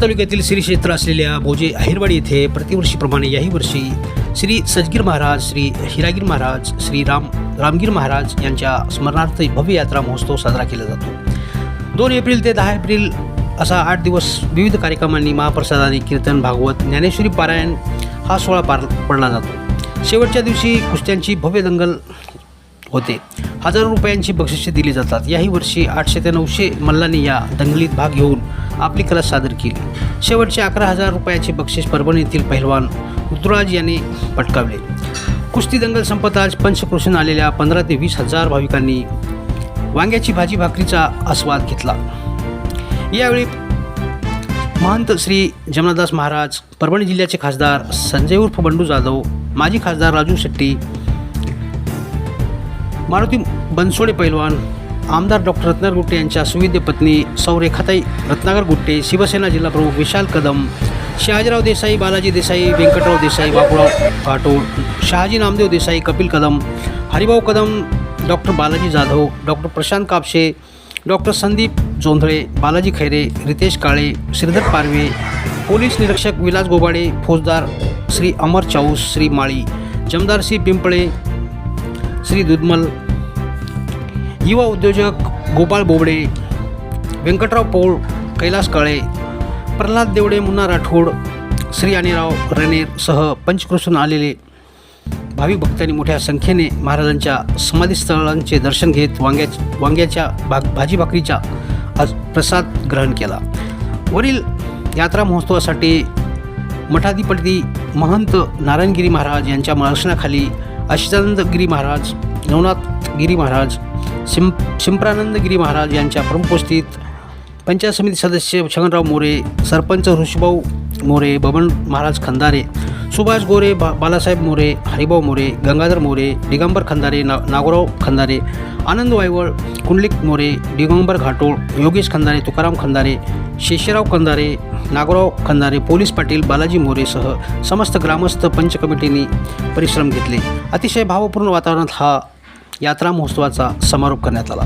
तालुक्यातील श्री क्षेत्र असलेल्या भोजे अहिरवाडी येथे प्रतिवर्षीप्रमाणे याही वर्षी श्री सजगीर महाराज श्री हिरागीर महाराज श्री राम रामगीर महाराज यांच्या स्मरणार्थ भव्य यात्रा महोत्सव साजरा केला जातो. दोन एप्रिल ते दहा एप्रिल असा आठ दिवस विविध कार्यक्रमांनी महाप्रसादाने कीर्तन भागवत ज्ञानेश्वरी पारायण हा सोहळा पार पडला जातो. शेवटच्या दिवशी कुस्त्यांची भव्य दंगल होते. हजारो रुपयांची बक्षिसे दिली जातात. याही वर्षी आठशे ते नऊशे मल्लांनी या दंगलीत भाग घेऊन आपली कला सादर केली. शेवटचे अकरा हजार रुपयाचे बक्षीस परभणी येथील पहिलवान ऋतुराज याने पटकावले. कुस्ती दंगल संपताच पंचकृषण आलेल्या पंधरा ते वीस हजार भाविकांनी वांग्याची भाजी भाकरीचा आस्वाद घेतला. यावेळी महंत श्री जमनादास महाराज परभणी जिल्ह्याचे खासदार संजय उर्फ बंडू जाधव माजी खासदार राजू शेट्टी मारुती बनसोडे पैलवान आमदार डॉक्टर रत्नाकर गुट्टे यांच्या सुविद्य पत्नी सौरेखाताई रत्नाकर गुट्टे शिवसेना जिल्हाप्रमुख Vishal Kadam Shahajirao Desai Balaji Desai Vyankatrao Desai Bapurao Ghatol Shahaji Namdev Desai Kapil Kadam Haribhau Kadam doctor Balaji Jadhav doctor Prashant Kapshe doctor Sandeep Jondhale Balaji Khaire Ritesh Kale Shridhar Parwe police निरीक्षक विलास गोबाडे फौजदार श्री अमर चाऊस श्री माळी जमदार श्री पिंपळे श्री दुधमल युवा उद्योजक गोपाळ बोबडे व्यंकटराव पौळ कैलास काळे प्रल्हाद देवडे मुन्ना राठोड श्री अनिराव रणेरसह पंचकृषून आलेले भाविक भक्तांनी मोठ्या संख्येने महाराजांच्या समाधीस्थळांचे दर्शन घेत वांग्या वांग्याच्या भाग भाजी भाकरीचा आज प्रसाद ग्रहण केला. वरील यात्रा महोत्सवासाठी मठाधिपती महंत नारायणगिरी महाराज यांच्या मार्गदर्शनाखाली अशितानंदगिरी महाराज नवनाथगिरी महाराज शिं शिंपरानंदगिरी महाराज यांच्या प्रमुखोस्थित पंचायत समिती सदस्य छगनराव मोरे सरपंच ऋषभाऊ मोरे बबन महाराज खंदारे सुभाष गोरे बा बालासाहेब मोरे हरिभाऊ मोरे गंगाधर मोरे दिगंबर खंदारे ना नागोराव खंदारे आनंद वायवळ कुंडलिक मोरे दिगंबर घाटोळ योगेश खंदारे तुकाराम खंदारे शेषराव खंदारे नागोराव खंदारे पोलीस पाटील बालाजी मोरेसह समस्त ग्रामस्थ पंच कमिटीने परिश्रम घेतले. अतिशय भावपूर्ण वातावरणात हा यात्रा महोत्सवाचा समारोप करण्यात आला.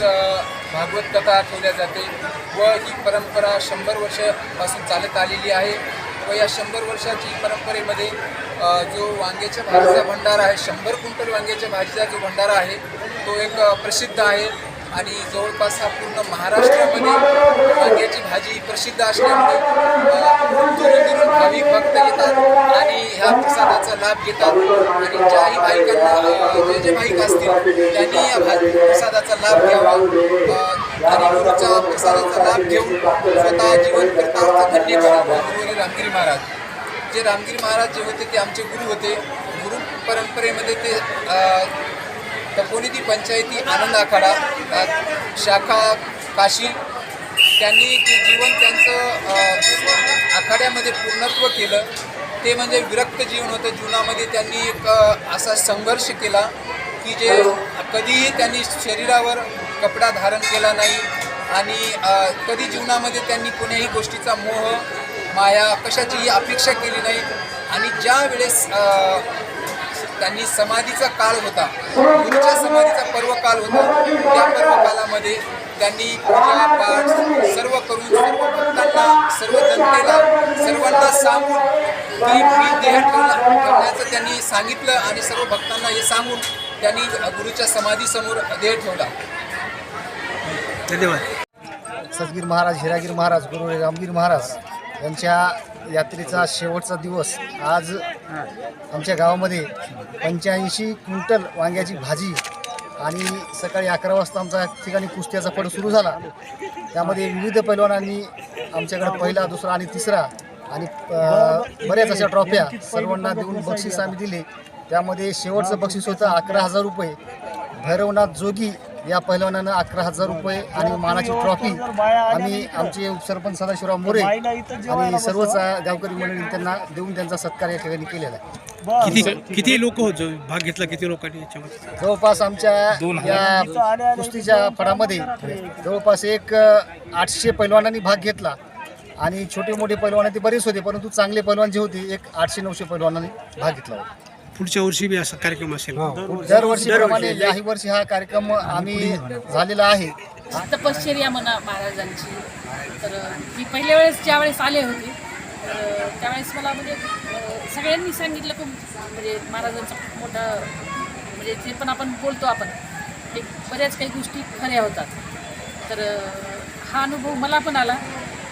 भागवत कथा ठेवल्या जाते व ही परंपरा शंभर वर्षापासून चालत आलेली आहे व या शंभर वर्षाची परंपरेमध्ये जो वांग्याच्या भाजीचा भंडारा आहे शंभर क्विंटल वांग्याच्या भाजीचा जो भंडारा आहे तो एक प्रसिद्ध आहे. आणि जवळपास हा पूर्ण महाराष्ट्रामध्ये वांग्याची भाजी प्रसिद्ध असल्यामुळे दुरून दुरून भाविक भक्त येतात आणि ह्या प्रसादाचा लाभ घेतात. आणि ज्याही भाविकांना जे जे भाविक असतील त्यांनी या भाजी प्रसादाचा लाभ घ्यावा. आणि गुरुचा प्रसादाचा लाभ घेऊन स्वतः जीवन कृतार्थ धन्य करावा गुरुवरी रामगिरी महाराज. जे रामगिरी महाराज जे होते ते आमचे गुरु होते. गुरु परंपरेमध्ये ते तपोनिधी पंचायती आनंद आखाडा शाखा काशी त्यांनी ते जीवन त्यांचं आखाड्यामध्ये पूर्णत्व केलं ते म्हणजे विरक्त जीवन होतं. जीवनामध्ये त्यांनी एक असा संघर्ष केला की जे कधीही त्यांनी शरीरावर कपडा धारण केला नाही आणि कधी जीवनामध्ये त्यांनी कोण्याही गोष्टीचा मोह माया कशाचीही अपेक्षा केली नाही आणि ज्या वेळेस त्यांनी समाधीचा काळ होता. गुरुच्या समाधीचा पर्व काल होता. त्या पर्व कालामध्ये त्यांनी पूजा पाठ सर्व करून सर्व भक्तांना सर्व जनतेला सर्वांना सांगून की मी देह ठेवला ठेवण्याचं त्यांनी सांगितलं आणि सर्व भक्तांना हे सांगून त्यांनी गुरुच्या समाधीसमोर देह ठेवला. धन्यवाद. सदगीर महाराज हिरागीर महाराज गुरु रामगीर महाराज यांच्या यात्रेचा शेवटचा दिवस आज आमच्या गावामध्ये पंच्याऐंशी क्विंटल वांग्याची भाजी आणि सकाळी अकरा वाजता आमचा ठिकाणी कुस्त्याचा पड सुरू झाला. त्यामध्ये विविध पैलवानांनी आमच्याकडे पहिला दुसरा आणि तिसरा आणि बऱ्याच अशा ट्रॉफ्या सर्वांना देऊन बक्षीस आम्ही दिले. त्यामध्ये शेवटचं बक्षीस होतं अकरा हजार रुपये. भैरवनाथ जोगी या पहिलवानानं अकरा हजार रुपये आणि मानाची ट्रॉफी आम्ही आमचे उपसरपंच सदाशिवराव मोरे आणि सर्वच गावकरी मंडळी त्यांना देऊन त्यांचा सत्कार या ठिकाणी केलेला आहे. किती किती लोक होत? भाग घेतला किती लोकांनी याच्यामध्ये? जवळपास आमच्या या कुस्तीच्या फडामध्ये जवळपास एक आठशे पैलवानांनी भाग घेतला. आणि छोटे मोठे पैलवान ते बरेच होते परंतु चांगले पैलवान जे होते एक आठशे नऊशे पैलवानांनी भाग घेतला होता. पुढच्या वर्षी बी असा कार्यक्रम असेल. दरवर्षीप्रमाणे याही वर्षी हा कार्यक्रम आम्ही झालेला आहे. तपश्चर्या म्हणा महाराजांची. तर मी पहिल्या वेळेस ज्या वेळेस आले होते तर त्यावेळेस मला म्हणजे सगळ्यांनी सांगितलं की म्हणजे महाराजांचा खूप मोठा म्हणजे जे पण आपण बोलतो आपण ते बऱ्याच काही गोष्टी खऱ्या होतात. तर हा अनुभव मला पण आला.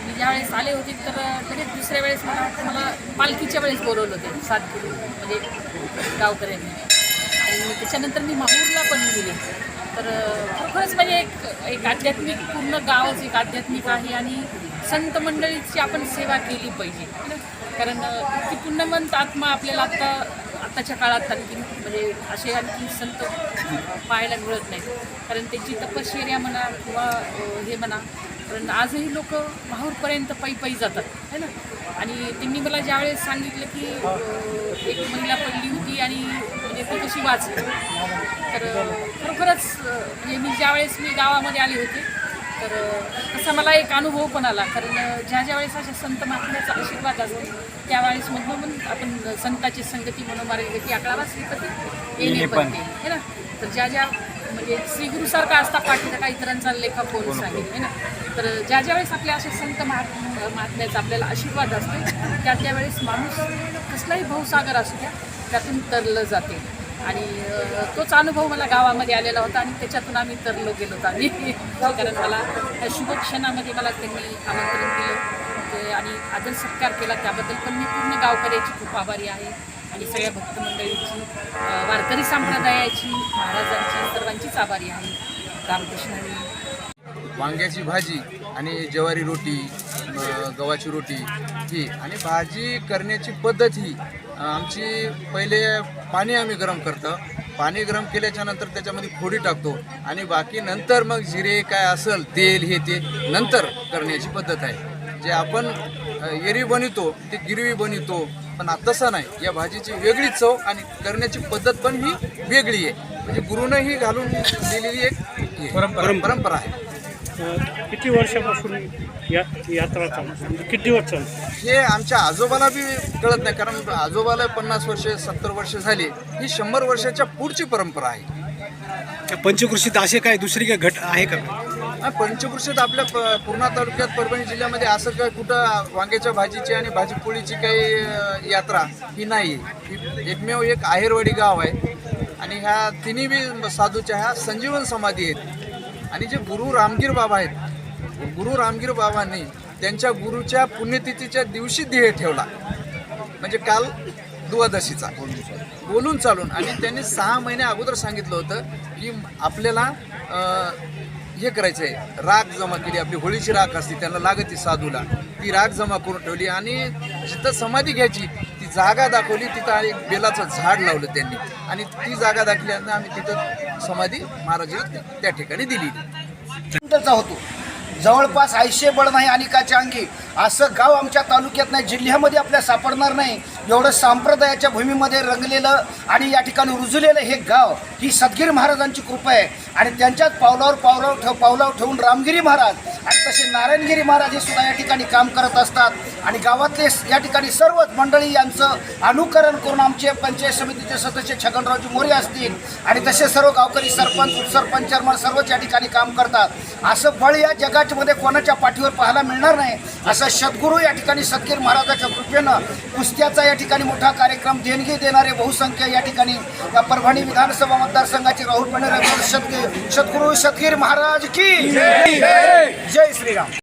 मी ज्यावेळेस आले होते तर लगेच दुसऱ्या वेळेस मला मला पालखीच्या वेळेस बोलवलं होते सात किलो. म्हणजे गावकऱ्यांनी आणि त्याच्यानंतर मी माहूरला पण गेले. तर खरोखरच म्हणजे एक एक आध्यात्मिक पूर्ण गावच एक आध्यात्मिक आहे आणि संत मंडळीची आपण सेवा केली पाहिजे. ना? कारण ती पुण्यमंत आत्मा आपल्याला आत्ता आत्ताच्या काळात आणखी म्हणजे असे आणखी संत पाहायला मिळत नाहीत. कारण त्याची तपश्चर्या म्हणा किंवा हे म्हणा कारण आजही लोक माहूरपर्यंत पायी पायी जातात है ना? आणि त्यांनी मला ज्यावेळेस सांगितलं की एक महिला पडली होती आणि म्हणजे ती कशी वाचली. तर खरोखरच म्हणजे मी ज्यावेळेस मी गावामध्ये आले होते तर तसा मला एक अनुभव पण आला. कारण ज्या ज्या वेळेस अशा संत महात्म्याचा आशीर्वाद असतो त्यावेळेस मग म्हणून आपण संताची संगती म्हणून मार्गती अकरावा श्रीपती येणे पडते है ना? तर ज्या ज्या म्हणजे श्रीगुरूसारखा असता पाठीचा काही इतरांचा लेखा कोण सांगेल है ना? तर ज्या ज्या वेळेस आपल्या असे संत महात्म महात्म्याचा आपल्याला आशीर्वाद असतो त्या त्यावेळेस माणूस कसलाही भाऊसागर असू द्या त्यातून तरलं जाते. आणि तोच अनुभव मला गावामध्ये आलेला होता आणि त्याच्यातून आम्ही तरलो गेलो होतो आम्ही. कारण मला त्या शुभक्षणामध्ये मला त्यांनी आमंत्रण दिलं. ते आणि आदर सत्कार केला त्याबद्दल पण मी पूर्ण गावकऱ्याची खूप आभारी आहे. आणि सगळ्या भक्तमंडळीची वारकरी संप्रदायाची महाराजांची सर्वांचीच आभारी आहे. रामकृष्ण वांग्याची भाजी आणि ज्वारी रोटी गव्हाची रोटी ही. आणि भाजी करण्याची पद्धत ही आमची पहिले पाणी आम्ही गरम करतो. पाणी गरम केल्याच्यानंतर त्याच्यामध्ये फोडी टाकतो. आणि बाकी नंतर मग जिरे काय असेल तेल हे ते नंतर करण्याची पद्धत आहे. जे आपण एरवी बनवतो ते गिरवी बनवतो. पण आता तसं नाही. या भाजीची वेगळी चव आणि करण्याची पद्धत पण ही वेगळी आहे. म्हणजे गुरुनं ही घालून दिलेली एक आहे. परंपरा आहे. किती वर्षापासून या यात्रा चालू म्हणजे किती चालू हे आमच्या आजोबाला बी कळत नाही कारण आजोबाला पन्नास वर्ष सत्तर वर्ष झाली. ही शंभर वर्षाच्या पुढची परंपरा आहे. पंचकृषीत असे काय दुसरी काय घट आहे का? पंचकृषीत आपल्या प- पूर्णा तालुक्यात परभणी जिल्ह्यामध्ये असं काय कुठं वांग्याच्या भाजीची आणि भाजीपोळीची काही यात्रा ही नाही. एकमेव एक आहेरवाडी गाव आहे. आणि ह्या तिन्ही बी साधूच्या ह्या संजीवन समाधी आहेत. आणि जे गुरु रामगीर बाबा आहेत गुरु रामगीर बाबांनी त्यांच्या गुरुच्या पुण्यतिथीच्या दिवशी ध्येय ठेवला. म्हणजे काल द्वादशीचा. बोलून चालून. आणि त्यांनी सहा महिने अगोदर सांगितलं होतं की आपल्याला हे करायचं आहे राख जमा केली आपली होळीची राख असते त्यांना लागते साधूला. ती राख जमा करून ठेवली आणि जिथं समाधी घ्यायची जागा दाखवली तिथं एक बेलाचं झाड लावलं त्यांनी. आणि ती जागा दाखल्यानं आम्ही तिथं समाधी महाराजाला त्या ठिकाणी दिली. होतो. जवळपास ऐंशे बळ नाही अनेकाच्या अंगी. असं गाव आमच्या तालुक्यात नाही जिल्ह्यामध्ये आपल्या सापडणार नाही. एवढं संप्रदायाच्या भूमीमध्ये रंगलेलं आणि या ठिकाणी रुजलेलं हे गाव ही सदगीर महाराजांची कृपा आहे. आणि त्यांच्याच पावलावर पावलावर ठेव पावलावर ठेवून रामगिरी महाराज आणि तसे नारायणगिरी महाराज हे सुद्धा या ठिकाणी काम करत असतात. आणि गावातले या ठिकाणी सर्वच मंडळी यांचं अनुकरण करून आमचे पंचायत समितीचे सदस्य छगनरावजी मोरे असतील आणि तसे सर्व गावकरी सरपंच उपसरपंच सर्वच या ठिकाणी काम करतात. असं बळ या जगाच्या मध्ये कोणाच्या पाठीवर पाहायला मिळणार नाही असं सद्गुरू या ठिकाणी सदगीर महाराजाच्या कृपेनं कुस्त्याचा या ठिकाणी मोठा कार्यक्रम देणगी देणारे बहुसंख्य या ठिकाणी या परभणी विधानसभा मतदारसंघाचे राहुल पंढरे सदगीर सद्गुरू सदगीर महाराज की जय श्रीराम.